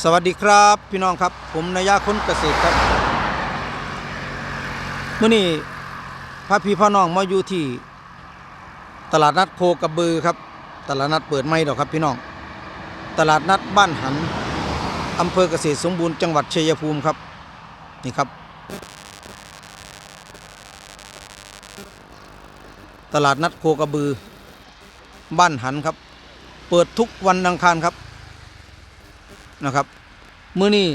สวัสดีครับพี่น้องครับ ผมนายาคนเกษตรครับเมื่อนี้พระพี่พ่อน้องมาอยู่ที่ ตลาดนัดโคกระบือครับ ตลาดนัดเปิดไม่ดอกครับพี่น้อง ตลาดนัดบ้านหันอำเภอเกษตรสมบูรณ์จังหวัดชัยภูมิครับนี่ครับ ตลาดนัดโคกระบือ บ้านหันครับ เปิดทุกวันอังคารครับ นะครับมื้อนี้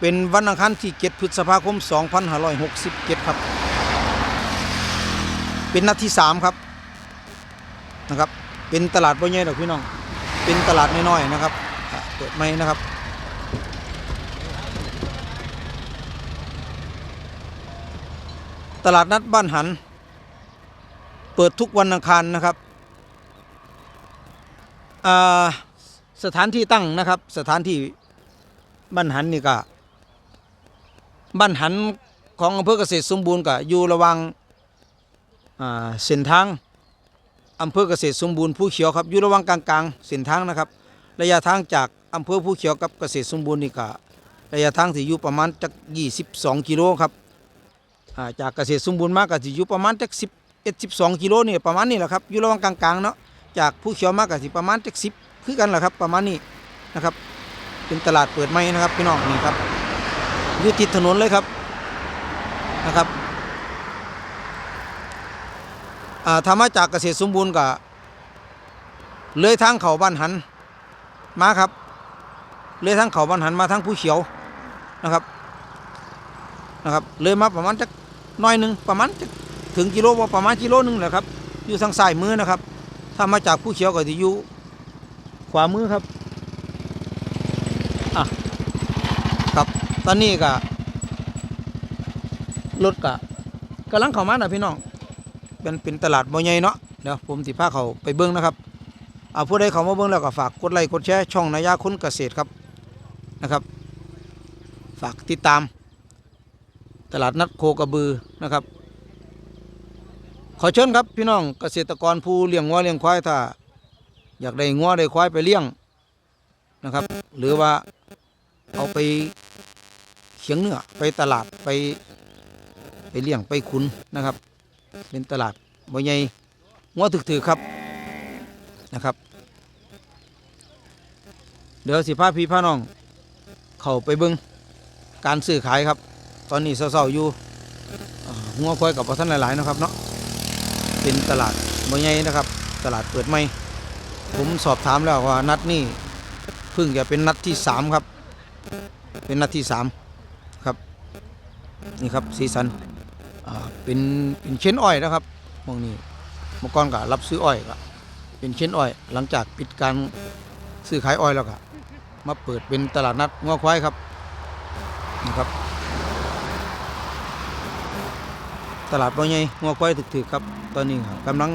เป็นวันอังคารที่7พฤษภาคม 2567 ครับ เป็นนัดที่ 3 ครับนะครับ เป็นตลาดบ่ใหญ่ดอกพี่น้อง เป็นตลาดน้อยๆนะครับเปิดไหมนะครับตลาดนัดบ้านหัน เปิดทุกวันอังคารนะครับอ่า สถานที่ตั้งนะครับ สถานที่บ้านหันนี่ก็บ้านหันของอำเภอเกษตรสมบูรณ์ก็อยู่ระหว่างเส้นทางอำเภอเกษตรสมบูรณ์ผู้เขียวครับอยู่ระหว่างกลางๆเส้นทางนะครับ ระยะทางจากอำเภอผู้เขียวกับเกษตรสมบูรณ์นี่ก็ระยะทางที่อยู่ประมาณจัก22 กิโลครับาจากเกษตรสมบูรณ์มากก็สิอยู่ประมาณจัก11 12 กิโลนี่ประมาณนี้แหละครับอยู่ระหว่างกลางๆเนาะจากผู้เขียวมากก็สิประมาณจัก10 คือกันแหละครับ ประมาณนี้นะครับ เป็นตลาดเปิดใหม่นะครับพี่น้องนี่ครับอยู่ติดถนนเลยครับนะครับอ่าถ้ามาจากเกษตรสมบูรณ์ก็เลยทางเขาบ้านหันมาครับ เลยทางเขาบ้านหันมาทางผู้เขียวนะครับนะครับ เลยมาประมาณจักน้อยหนึ่งประมาณจักถึงกิโลว่าประมาณกิโลหนึงแหละครับ อยู่ทางซ้ายมือนะครับ ถ้ามาจากผู้เขียวก็จะอยู่ ขวามือครับอะครับตอนนี้ก็รถก็กำลังเข้ามานะพี่น้อง เป็นเป็นตลาดบ่ใหญ่เนาะเดี๋ยวผมสิพาเขาไปเบิ้งนะครับอ่าผู้ใดเขามาเบิ้งแล้วก็ฝากกดไลค์กดแชร์ช่องนายาคนเกษตรครับนะครับ ฝากติดตาม ตลาดนัดโคกระบือนะครับ ขอเชิญครับพี่น้องเกษตรกรผู้เลี้ยงวัวเลี้ยงควายถ้า อยากได้งัวได้ควายไปเลี้ยงนะครับ หรือว่าเอาไปเขียงเนื้อไปตลาดไปไปเลี้ยงไปขุนนะครับ เป็นตลาดบ่ใหญ่งัวถึกๆครับนะครับ เดี๋ยวสิพาพี่พาน้องเข้าไปเบิ่งการซื้อขายครับ ตอนนี้เศร้าๆอยู่งัวควายกับพท่านหลายๆนะครับเนาะเป็นตลาดบ่ใหญ่นะครับ ตลาดเปิดใหม่ ผมสอบถามแล้วว่านัดนี้เพิ่งจะเป็นนัดที่สามครับ เป็นนัดที่สามครับนี่ครับสีสันเป็นเป็นเชนอ้อยนะครับมองนี้เมื่อก่อนก็รับซื้ออ้อยก็เป็นเชนอ้อย หลังจากปิดการซื้อขายอ้อยแล้วก็มาเปิดเป็นตลาดนัดงัวควายครับนี่ครับ ตลาดบ่ใหญ่งัวควายถึกๆครับ ตอนนี้ก็กำลัง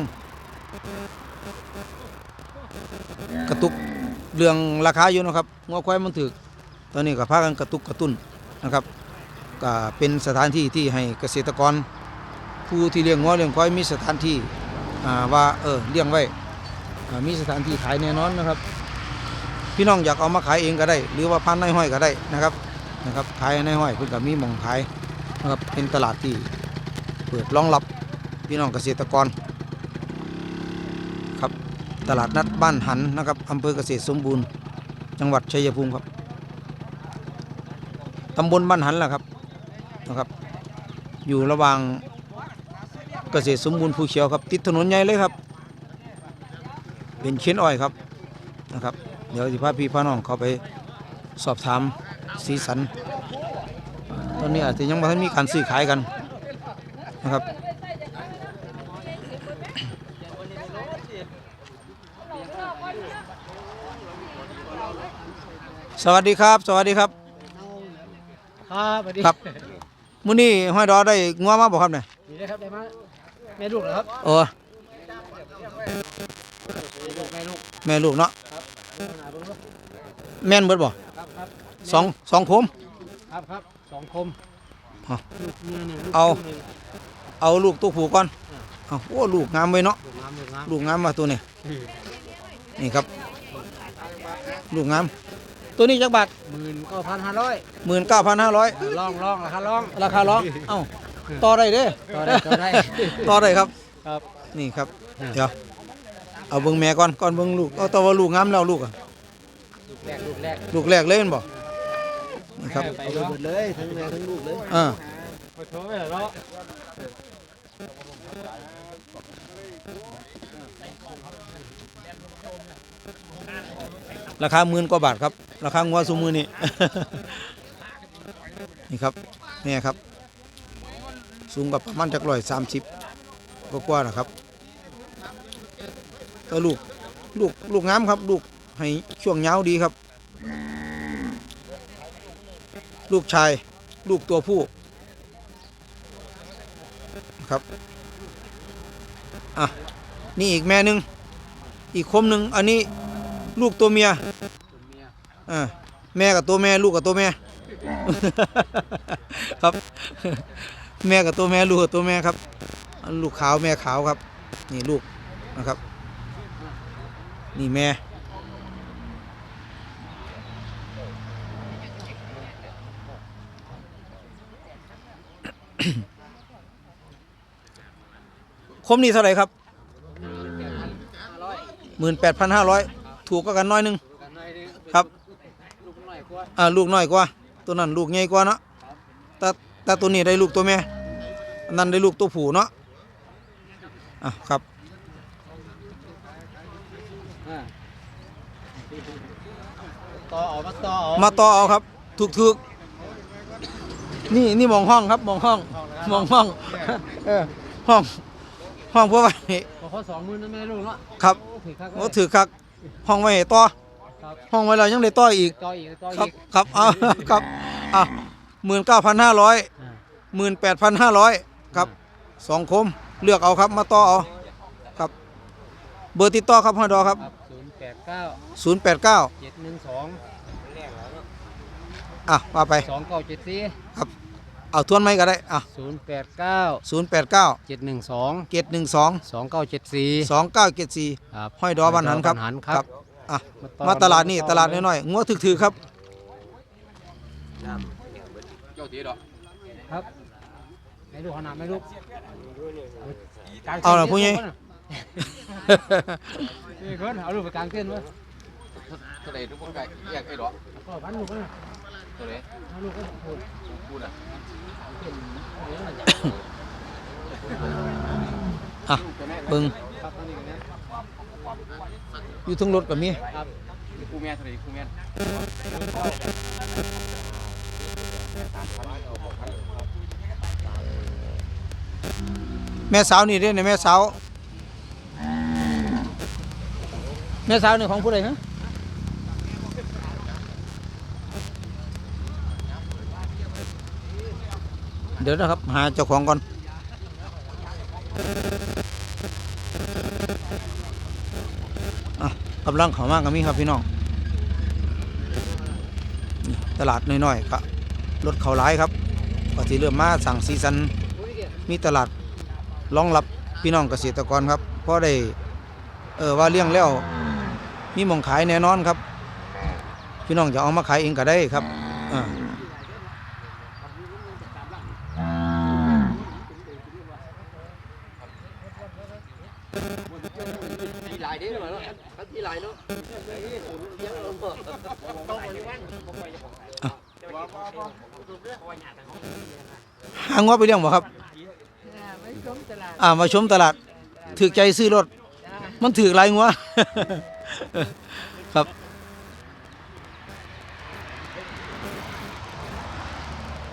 กระตุกเรื่องราคาอยู่นะครับงัวควายมันถือตอนนี้ก็พากันกระตุกกระตุ้นนะครับก็เป็นสถานที่ที่ให้เกษตรกร ผู้ที่เลี้ยงงัวเลี้ยงควายมีสถานที่ว่าเออเลี้ยงไว้มีสถานที่ขายแน่นอนนะครับ พี่น้องอยากเอามาขายเองก็ได้ หรือว่าพันในห้อยก็ได้นะครับนะครับขายในห้อยเพิ่นก็มีหมองขายนะครับเป็นตลาดที่เปิดรองรับพี่น้องเกษตรกร ตลาดนัดบ้านหันนะครับอำเภอเกษตรสมบูรณ์ จังหวัดชัยภูมิครับตำบลบ้านหันแหละครับนะครับ อยู่ระหว่างเกษตรสมบูรณ์ภูเขียวครับติดถนนใหญ่เลยครับ เป็นเชนอ้อยครับนะครับ เดี๋ยวสิพาพี่พาน้องเขาไปสอบถามสีสัน ตอนนี้อาจจะยังไม่ทันมีการซื้อขายกันนะครับ สวัสดีครับ สวัสดีครับ ครับสวัสดีครับ มื้อนี้ห้อยดอได้งัวมาบ่ครับเนี่ยดีนะครับได้มาแม่ลูกเหรอครับเออแม่ลูกแม่ลูกแม่ลูกเนาะครับเบิ่งหน้าเบิ่งลูกแม่นเบิดบ่ครับครับสองสองคมครับครับสองคมฮะลูกนี่นี่ลูกเอาคู่นี่เอาลูกตัวผู้ก่อนเอาโอ้ลูกงามไว้เนาะลูกงามลูกงามลูกงามมาตัวนี้อืมนี่ครับ ลูกงาม ตัวตัวนี้จักบาทหมื่นเก้าพันห้าร้อยหมื่นเก้าพันห้าร้อยลองลองราคาลองราคาร้องเอ้าต่อได้เด้ต่อได้ต่อได้ต่อได้ครับครับ นี่ครับอ่าเดี๋ยวเอาเบิ่งแม่ก่อนก่อนเบิ่งลูกเอาแตัวว่าลูกงามแล้วลูกอะลูกแรกลูกแรกลูกแรกเลยแม่นบ่นี่ครับไปเนาะหมดเลยทั้งแม่ทั้งลูกเลยอ่าขอโทษเหรอราคาหมื่นกว่าบาทครับ ราคางัวซุมือนี่ นี่ครับแม่ครับ สูงกับประมาณจักร้อยสามสิบกว่าๆนะครับก็ลูกลูกลูกงามครับ ลูกให้ช่วงเยาดีครับ ลูกชาย ลูกตัวผู้ครับอะนี่อีกแม่หนึ่งอีกคมหนึ่งอันนี้ลูกตัวเมีย อ่าแม่กับตัวแม่ลูกกับตัวแม่ ครับ แม่กับตัวแม่ลูกกับตัวแม่ครับ ลูกขาวแม่ขาวครับ นี่ลูกนะครับ นี่แม่ คมนี่เท่าไหร่ครับหมื่นแปดพันห้าร้อยถูกก็กันน้อยหนึ่งครับ อยกว่าอ่าลูกน้อยกว่า ตัวนั้นลูกใหญ่กว่าเนาะแต่แต่ตัวนี้ได้ลูกตัวแม่อันนั้นได้ลูกตัวผู้เนาะอะครับอ่าต่อเอามาต่อเอามาต่อเอาครับถูกถูกนี่นี่มองห้องครับมองห้องมองห้องเออห้องห้องเพื่อไว้ขอข้อสองหมื่นนะแม่ลูกเนาะครับโอ้ถือคักโอ้ถือคักห้องไว้ให้ต่อ ครับห้องไว้แล้วยังได้ต่ออีก ต่ออีกต่อครับอีกครับอ่าครับอะหมื่นเก้าพันห้าร้อยอ่าหมื่นแปดพันห้าร้อยครับสองคมเลือกเอาครับมาต่อเอาครับ เบอร์ติดต่อครับฮอดอครับครับศูนย์แปดเก้าศูนย์แปดเก้าเจ็ดหนึ่งสองอะว่าไป สองเก้าเจ็ดสี่เอาทวนไม่ก็ได้อะศูนย์แปดเก้าศูนย์แปดเก้าเจ็ดหนึ่งสองเจ็ดหนึ่งสองสองเก้าเจ็ดสี่สองเก้าเจ็ดสี่ครับห้อยดอบันหันครับ หันครับ อะต่อมาตลาดนี่ตลาดน้อยๆงัวถือๆครับครับไม่ลูกขนาดไม่ลูกเอาล่ะผู้ใหญ่นี่คนเอาลูกไปกลางเต้นไว้เท่าไหร่ทุกคนก็แยกไอ้ดอกก็พันลูกนะเท่าไหร่เอาลูกก็พูดพูดอะอะเบิ่ง ครับตอนนี้กันนะ อยู่ทั้งรถกับมีครับคู่แม่เท่าไหร่คู่แม่แม่สาวนี่เด้เนี่ยแม่สาวแม่สาวนี่ของผู้ใดฮะเดี๋ยวนะครับ หาเจ้าของก่อนำลังเข้ามากับมีครับพี่น้องตลาดน้อยๆครับรถเขาร้ายครับก็สิเริ่มมาสั่งซีซันมีตลาดรองรับพี่น้องเกษตรกรครับเพราะได้เออว่าเลี้ยงแล้วมีมองขายแน่นอนครับ พี่น้องจะเอามาขายเองก็ได้ครับอ่า ทีหลายเด้อเนาะเขาทีหลายเนาะ หา งว่าไปเลี้ยงบ่ครับอ่ามาชมตลาดถือใจซื้อรถมันถือหลายงัวครับ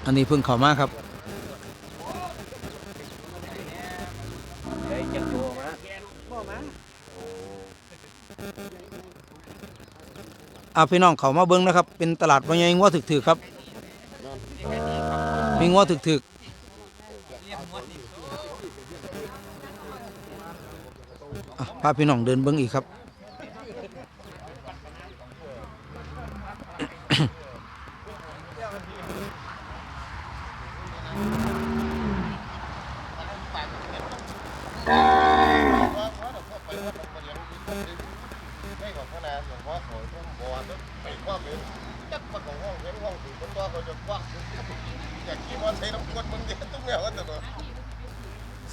อันนี้เพิ่งเข้ามาครับอ่าพี่น้องเขามาเบิ้งนะครับ เป็นตลาดวิ่งัวถึกๆครับ มีงัวถึก พาพี่น้องเดินเบิ้งอีกครับ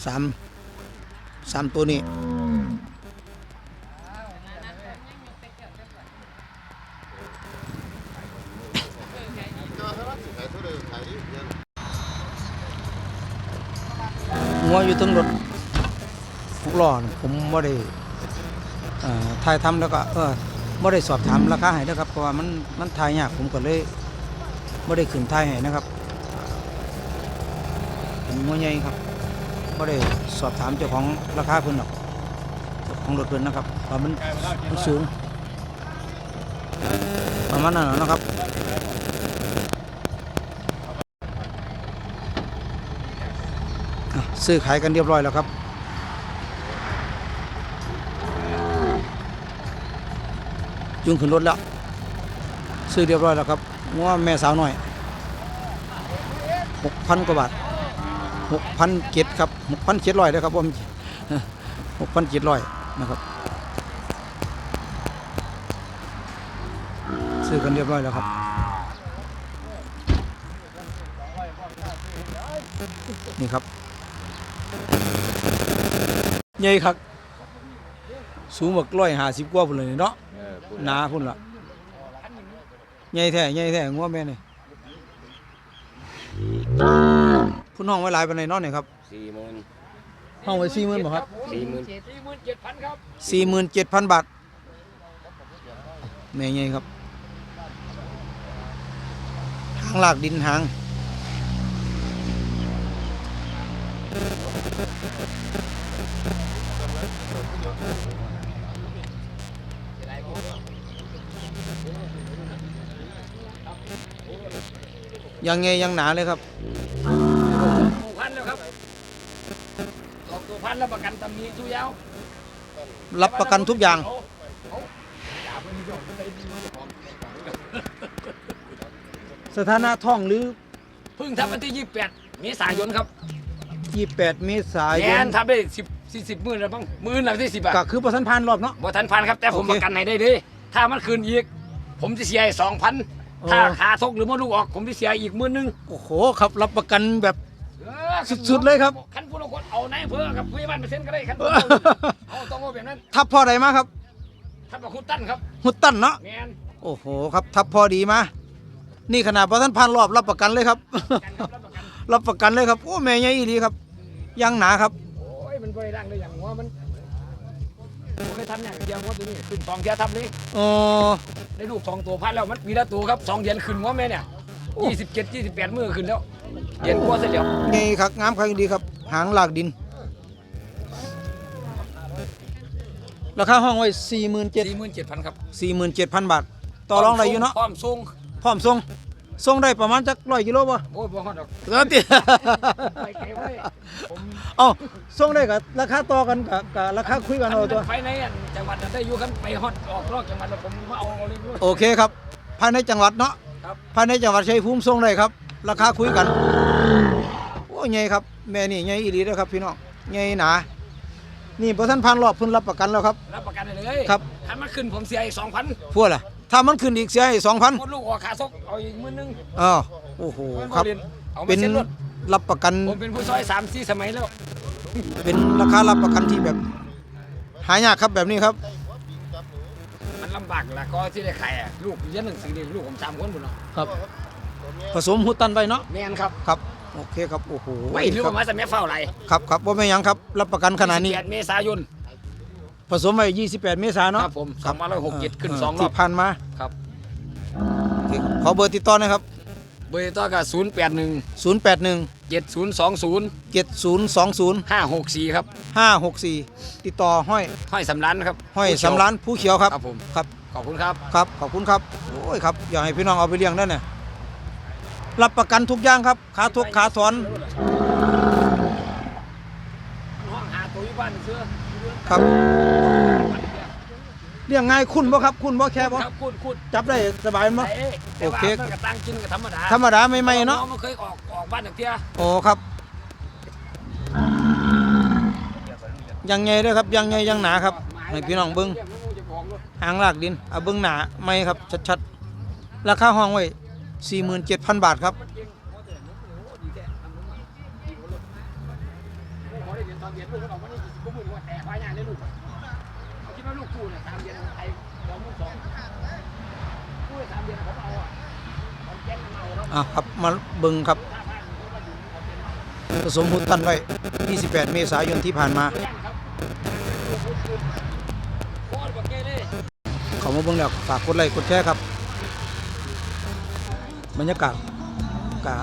สามสามตัวนี้ อยู่ทั้งรถหกล้อนผมไม่ได้ถ่ายทำแล้วก็เออไม่ได้สอบถามราคาให้นะครับเพราะว่ามันมันถ่ายยากผมก็เลยไม่ได้ขึ้นถ่ายให้นะครับเป็นงัวใหญ่ครับไม่ได้สอบถามเจ้าของราคาเพิ่นหรอกของรถเพิ่นนะครับว่ามันมันสูงประมาณนั้นนะครับ อะ ซื้อขายกันเรียบร้อยแล้วครับจุงขึ้นรถแล้วซื้อเรียบร้อยแล้วครับงัวแม่สาวหน่อยหกพันกว่าบาทหกพันเจ็ดครับหกพันเจ็ดร้อยเลยครับผมหกพันเจ็ดร้อยนะครับ ซื้อกันเรียบร้อยแล้วครับนี่ครับ ใหญ่ครับ สูงบักร้อยห้าสิบกว่าพุ่นเลยเนาะเออพูดหนาพุ่นละใหญ่แท้ใหญ่แท้งัวแม่นี่พุ่นห้องไว้หลายปานใดเนาะนี่ครับสี่หมื่นห้องไว้สี่หมื่นบ่ครับสี่หมื่นสี่หมื่นเจ็ดพันบาทแม่ใหญ่ครับหางลากดินหาง ยังไงยังหนาเลยครับพันแล้วครับออกตัวพันแล้วประกันตำหนิทุกยาวรับประกันทุกอย่างสถานะท่องหรือเพิ่งทำวันที่ 28 เมษายนครับ 28 เมษายแอนนทำได้ 10 40หมื่นแล้วบ้างหมื่นละที่10บาทก็คือประสันพานรอบเนาะ บ่ทันพันครับแต่ผมโอเคประกันให้ได้เลยถ้ามันคืนอีก ผมจะเสียสองพันโอ้ ถ้าขาทกหรือมดลูกออก ผมจะเสียอีกหมื่นหนึงโอ้โหครับรับประกันแบบเออสุดๆเลยครับ คันผู้ละคนเอาในอำเพื่อกับผู้ใหญ่บ้านเปอร์เซ็นต์ก็ได้คันผู้เอาต้องเอาแบบนั้นทับพอใดมาครับทับกับคุณตั้นครับหุดตั้นเนาะแมนโอ้โหครับทับพอดีมานี่ขนาดประสันพานรอบรับประกันเลยครับ กันครับรับประกันรับประกันเลยครับโอ้แม่ใหญ่อีหลีครับยังหนาครับโอ้ย มันบริร่างได้อย่างว่ามันผมเคยทำอย่างเดียวว่าตัวนี้ขึ้นสองเทียทับเลยอ๋อได้ลูกสองตัวพันแล้วมันมีละตัวครับสองเดือนขึ้นว่าแม่เนี่ยโอ้ยี่สิบเจ็ดยี่สิบแปดมือขึ้นแล้วเดือนกว่าเสร็จแล้วใหญ่ครับงามครับดีครับ หางลากดิน ราคาห้องไว้47,000สี่หมื่นเจ็ดพันครับ47,000บาท ต่อรองได้อยู่เนาะพร้อมส่งพร้อมส่ง ส่งได้ประมาณจักร้อยกิโลป่ะโอ้ยบ่ฮอดดอกเออติ ไปไกลไว้ผมเอ้าส่งได้กับราคาต่อกันกับกับราคาคุยกันเอาตัว ไปในอันจังหวัดนั้นได้อยู่กันไปฮอดออกนอกจังหวัดแล้วผมมาเอาเอาเลยด้วย โอเคครับ ภายในจังหวัดเนาะครับ ภายในจังหวัดชัยภูมิส่งได้ครับ ราคาคุยกัน โอ้ใหญ่ครับ แม่นี่ใหญ่อีหลีเด้อครับพี่น้องใหญ่หนา นี่บ่ทันพันรอบเพิ่นรับประกันแล้วครับ รับประกันได้เลยครับถ้ามันขึ้นผมเสียอีกสองพันพวกล่ะ ถ้ามันขึ้นอีกเสียให้2,000มดลูกออกขาซกเอาอีกหมื่นหนึงอ้าวโอ้โหครับ เอามาเป็นเซ็นรถรับประกัน ผมเป็นผู้ซอยสามสี่สมัยแล้วเป็นราคารับประกันที่แบบ หายากครับแบบนี้ครับ มันลำบากละก็ที่ได้ขายอะลูกเรียนหนังสือเด็กลูกผมสามคนบุญเนาะครับ ผสมหุดตันไปเนาะแมนครับครับ โอเคครับโอ้โหไม่ถือครัว่าบมาสมัยเฝ้าไรครับครับว่าไม่นหยังครับ รับประกันขนาดนี้28เมษายน ผสมไว้28 เมษายนเนาะครับผม2567ขึ้นเสองรอบ ที่ผ่านมาครับโอเคครับขอเบอร์ติดต่อหนะครับ เบอร์ต่อกับศูนย์แปดหนึ่ง081 เจ็ดศูนย์สองศูนย์7020 ห้าหกสี่ครับ564 ติดต่อห้อยห้อยสำรันครับห้อยสำรานผู้เขียวครับ ครับผมครับขอบคุณครับ ครับขอบคุณครับโอ้ยครับอยากให้พี่น้องเอาไปเลี้ยงได้เนี่ยรับประกันทุกอย่างครับขาทุกขาถอน ห้องหาตัวอยู่บ้านเสื้อ ครับเลี้ยงง่ายคุณบ่ครับ คุณบ่แค่บ่ครับพูดพูดจับได้สบายมั้ยแต่แต่โอว่าเคมันก็ตั้งกินกับธรรมดาธรรมดาไม่ไม่ๆเนาะองมันเคยออกออกบ้านหนึ่งเที่ยโอ้ครับยังไงเด้อครับยังไงยังหนาครับให้พี่น้องเบิ้งหางลากดินเอาเบิ้งหนาไม่ครับชัดๆราคาห้องไว้47,000 บาทครับ เดือนลูกมันออกมานี่ก็มือว่าแต่ควายงานได้ลูกเขาคิดว่าลูกกูเนี่ยสามเดือนไทยสองมือสองกูสามเดือนผมเอาอะผมแจ้งมันเอะครับมาเบิ่งครับ ผสมพุตันไว้ 28 เมษายนที่ผ่านมา เขามาเบิ่งแล้วฝากกดไลค์กดแชร์ครับ บรรยากาศก็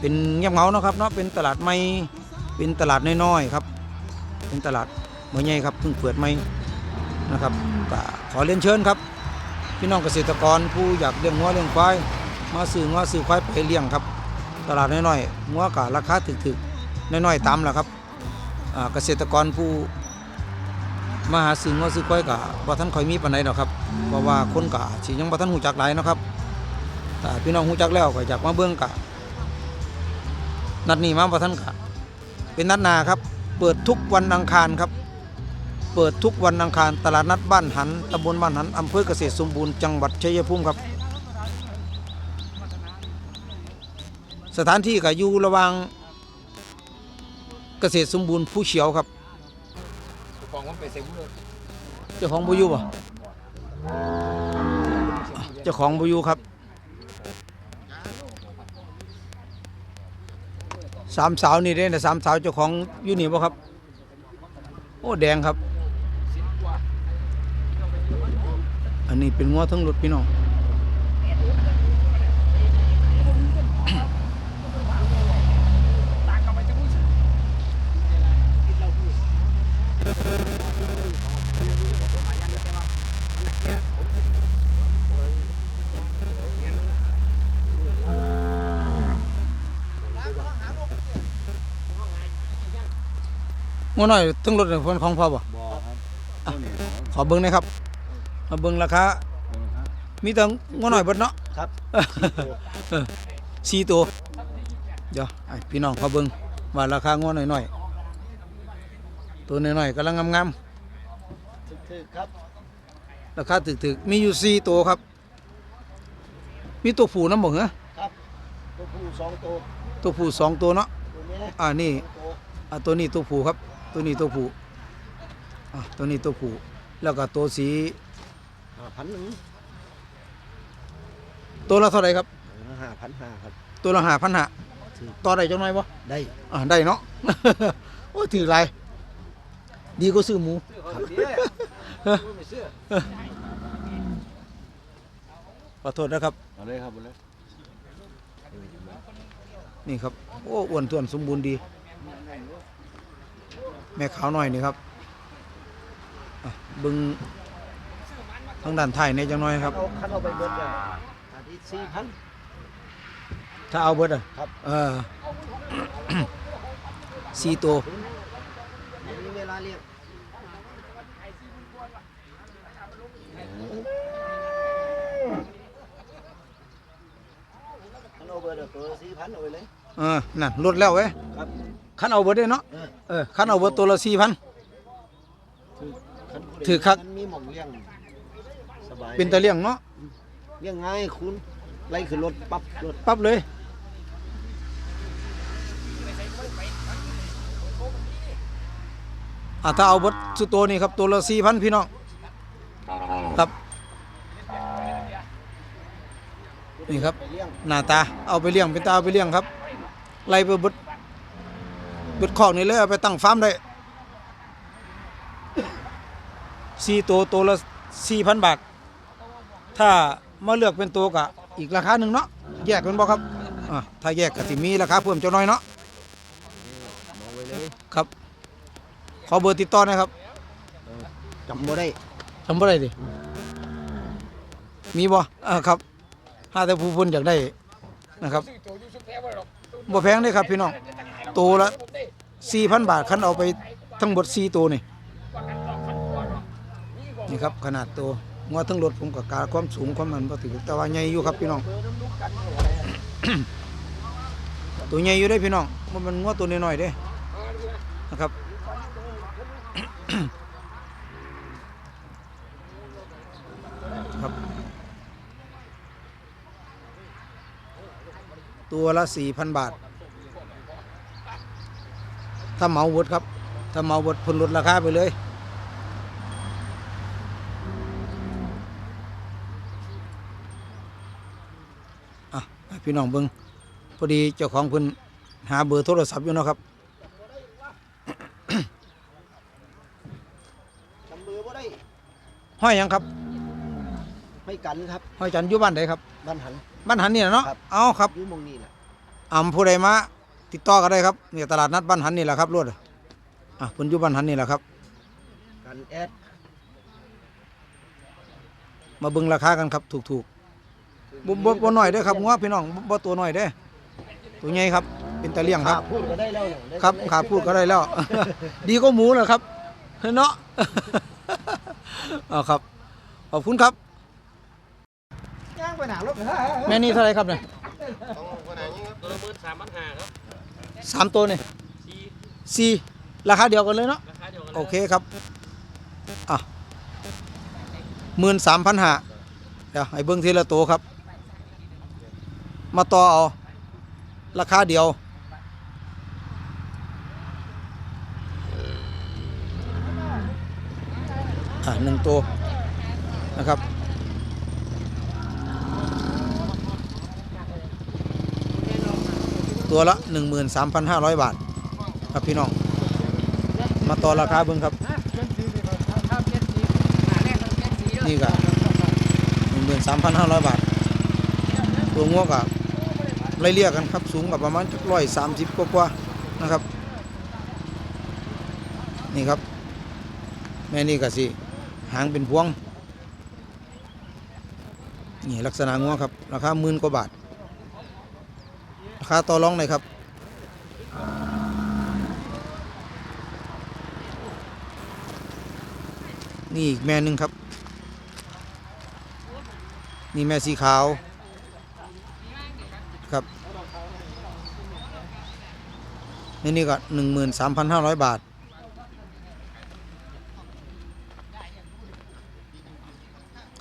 เป็นเงียบเงาเนาะครับเนาะเป็นตลาดใหม่เป็นตลาดน้อยๆครับ เป็นตลาดเมื่อใหญ่ครับเพิ่งเปิดใหม่นะครับขอเรียนเชิญครับ พี่น้องเกษตรกรผู้อยากเลี้ยงงัวเลี้ยงควาย มาซื้องัวซื้อควายไปเลี้ยงครับ ตลาดน้อยๆงัวก็ราคาถึกๆน้อยๆตามแหละครับเกษตรกรผู้มาหาซื้องัวซื้อควายก็บ่ทันคอยมีปานใดดอกครับเพราะว่าคนก็สิยังบ่ทันฮู้จักหลายนะครับถ้าพี่น้องฮู้จักแล้วก็อยากมาเบิ่งก็นัดนี้มาบ่ทันก็เป็นนัดนาครับ เปิดทุกวันอังคารครับเปิดทุกวันอังคารตลาดนัดบ้านหันตำบลบ้านหันอำเภอเกษตรสมบูรณ์จังหวัดชัยภูมิครับ สถานที่ก็อยู่ระหว่างเกษตรสมบูรณ์ผู้เฉียวครับฟองมันไปเซ็งเลยเจ้าของบุยูบ่เจ้าของบุยูครับสามสาวนี่เด้นะสามสาวเจ้าของอยู่นี่บ่ครับ โอ้แดงครับ อันนี้เป็นงัวทั้งรถพี่น้อง ตากลับไปจะพูดกินเราพูด งัวน้อยทั้งรถเนี่ยเพิ่นของพ่อบ่บ่ครับขอเบิ่งหน่อยครับมาเบิ่งราคามีแต่งัวน้อยเบิดเนาะครับ เออสี่ตัวเดี๋ยวให้พี่น้องเขาเบิ่งว่าราคางัวน้อยๆตัวน้อยๆกำลังงามถึกๆครับๆราคาถึกๆมีอยู่สี่ตัวครับ มีตัวผู้น้ำบ่เหรอครับตัวผู้สองตัวตัวผู้สองตัวเนาะตัวนี้อ่านี่ ตัวอ่าตัวนี้ตัวผู้ครับ ตัวนี้ตัวผู้อ่าตัวนี้ตัวผู้แล้วก็ตัวสีห้าพันหนึ่งตัวละเท่าไหร่ครับห้าพันห้าครับตัวละห้าพันห้าต่อได้จังหน่อยบ่ได้อ่าได้เนาะ โอ้ยถือไรดีก็ซื้อหมูขอโทษนะครับเอาเลยครับเอาเลยนี่ครับ โอ้อ้วนท้วนสมบูรณ์ดี แม่ขาวหน่อยนี่ครับอะเบึงทางด้านไทายในจังน้อยครับเอาคันเอาไปเบิดอะอาทิตย์สี่พันถ้าเอาเบิดอะครับเออสี่ตัวมีเวลาเรียกคันเอาเบิดอะตัวสี่พันเอาไปเลยเออนั่นลดแล้วเว้ยครับ คันเอาเบิดได้เนาะเออเออคันเอาเบิดตัวละสี่พันคันผู้ใดถือคัก มันมีหม่องเลี้ยงสบายเป็นตะเลี่ยงเนาะเลี้ยงง่ายคุณไล่ขึ้นรถปั๊บรถปั๊บเลย อะถ้าเอาเบดสุดตัวนี่ครับตัวละสี่พันพี่น้องครับ นี่ครับ ไปเลี้ยงหน้าตาเอาไปเลี้ยงเป็นตาเอาไปเลี้ยงครับ ไล่ไปเบด เบดคอกนี่เลยเอาไปตั้งฟาร์มได้สี่ตัวตัวละสี่พันบาท ถ้ามาเลือกเป็นตัวก็อีกราคาหนึ่งเนาะแยกกันบ่ครับอ่าถ้าแยกก็สิมีราคาเพิ่มเจ้าน้อยเนาะมองไว้เลยครับ ขอเบอร์ติดต่อหนะครับจำบ่ได้จำบ่ได้ดิมีบ่อ่าครับถ้าแต่ผู้เพิ่นอยากได้นะครับซื้อตัวยูสุแท้ไว้หรอกบ่แพงเด้ครับพี่น้องตัวละ 4,000บาทคันเอาไปทั้งหมด4ตัวนี่นี่ครับขนาดตัวงัวทั้งรถผมก็กาความสูงความมันบ่ถือแต่ว่าใหญ่อยู่ครับพี่น้อง ตัวใหญ่อยู่เด้พี่น้องมันมันงัวตัวน้อยๆเด้นะครับครับตัวละ4,000บาท ถ้าเหมาเวิร์ดครับ ถ้าเมาบดเพิ่นลดราคาไปเลยอะให้พี่น้องเบิ่งพอดีเจ้าของเพิ่นหาเบอร์โทรศัพท์อยู่เนาะครับจำเบอร์บ่ได้ห้อยหยังครับ ไม่กันครับ ห้อยจันทร์อยู่บ้านใดครับ บ้านหัน บ้านหันนี่แหละเนาะ ครับ เอาครับอยู่หมองนี้แหละอำผู้ใดมา ติดต่อก็ได้ครับเนี่ยตลาดนัดบ้านหันนี่แหละครับรวดอะเพิ่นอยู่บ้านหันนี่แหละครับกันแอดมาเบิ่งราคากันครับถูกๆบ่บ่บ่น้อยเด้อครับงัวพี่น้องบ่บ่ตัวน้อยเด้อตัวใหญ่ครับ เป็นตะเลี่ยงครับขาพูดก็ได้แล้วเนี่ยได้ครับกำไขาพูดก็ได้แล้ว ดีก็หมูเหรอครับเนาะเอาครับขอบคุณครับย่างไปหนารถแม่นี่เท่าไหรครับเนี่ยตัวละหมื่นสามพันห้าครับ สามตัวเนี่ยสี่สี่ราคาเดียวกันเลยเนาะราคาเดียวกันโอเคครับอะหมื่นสามพันห้าเดี๋ยวให้เบิ้งทีละตัวครับ มาต่อเอาราคาเดียวอะหนึ่งตัวนะครับ ตัวละ 13,500 บาท ครับพี่น้อง มาต่อราคาเบิ่งครับ นี่ก็13,500 บาท ตัวงวกับไล่เลี่ยกันครับ สูงกับประมาณร้อยสามสิบกว่าๆนะครับ นี่ครับ แม่นี่ก็สิหางเป็นพวง นี่ลักษณะงัวครับ ราคาหมื่นกว่าบาทาคาต่อรองเลยครับนี่อีกแม่หนึ่งครับ นี่แม่สีขาว ครับนี่นี่ก็หนึ่งหมื่นสามพันห้าร้อยบาท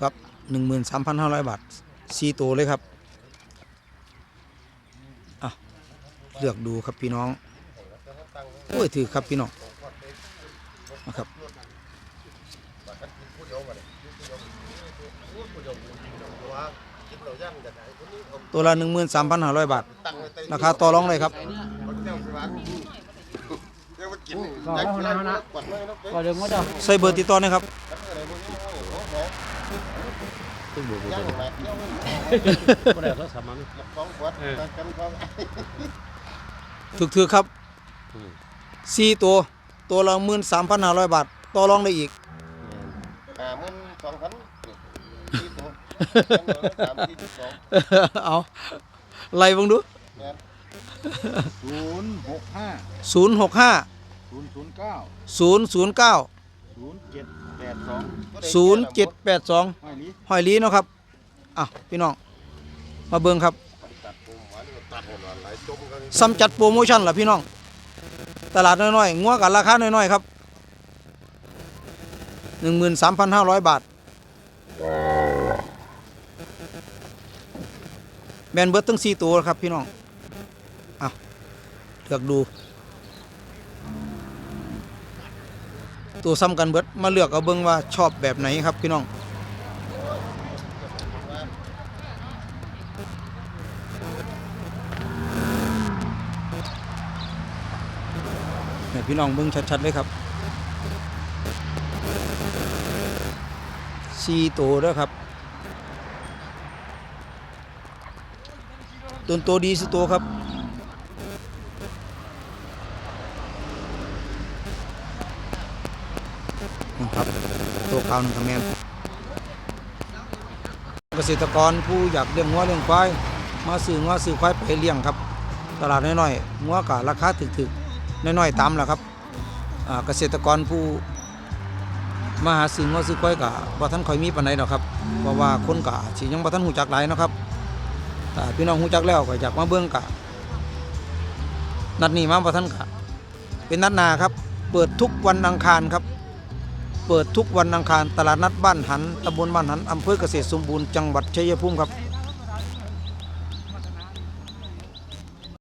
ครับหนึ่งหมื่นสามพันห้าร้อยบาทสี่ตัวเลยครับ อะ เลือกดูครับพี่น้องโอ้ยถือครับพี่น้องนะครับตัวละหนึ่งหมื่นสามพันห้าร้อยบาท ราคาต่อรองเลยครับก็เดี๋ยวงดเอาใส่เบอร์ติดต่อหนะครับก็ได้ก็สามพันถึก ถือครับสี่ตัวตัวละหมื่นสามพันห้าร้อยบาทต่อรองได้อีกห้าหมื่นสองพันสี่ตัวสามสี่สิบสองเอาไล่เบังดูศูนย์หกห้าศูนย์หกห้าศูนย์ศูนย์เก้าศูนย์ศูนย์เก้าศูนย์เจ็ดแปดสองศูนย์เจ็ดแปดสองไม่ลีหอยลีเนาะครับอะพี่น้องมาเบิ่งครับ ซ้ำจัดโปรโมชั่นล่ะพี่น้อง ตลาดน้อยๆงัวกันราคาน้อยๆครับ13,500บาทแบนเบิร์ดตั้ง4ตัวครับพี่น้องอะเลือกดู ตัวซ้ำกันเบิดมาเลือกเอาเบิ่งว่าชอบแบบไหนครับพี่น้อง พี่น้องเบิ่งชัดๆเลยครับซีโตวเด้อครับต้นโตวดีสุดโตวครับครับตัวขาวหนึ่งคะแนนเกษตรกรผู้อยากเลี้ยงงัวเลี้ยงควายมาซื้องัวซื้อควายไปเลี้ยงครับ ตลาดน้อยๆงัวกะราคาถึกๆ น้อยๆตามแหละครับเกษตรกรผู้มาหาซื้องัวซื้อควายกะบ่ทันคอยมีปานใดดอกครับเพราะว่าคนกะสิยังบ่ทันฮู้จักหลายนะครับแต่พี่น้องฮู้จักแล้วก็อยากมาเบิ่งกะนัดนี้มาบ่ทันกะเป็นนัดนาครับ เปิดทุกวันอังคารครับ เปิดทุกวันอังคารตลาดนัดบ้านหันตำบลบ้านหันอำเภอเกษตรสมบูรณ์จังหวัดชัยภูมิครับ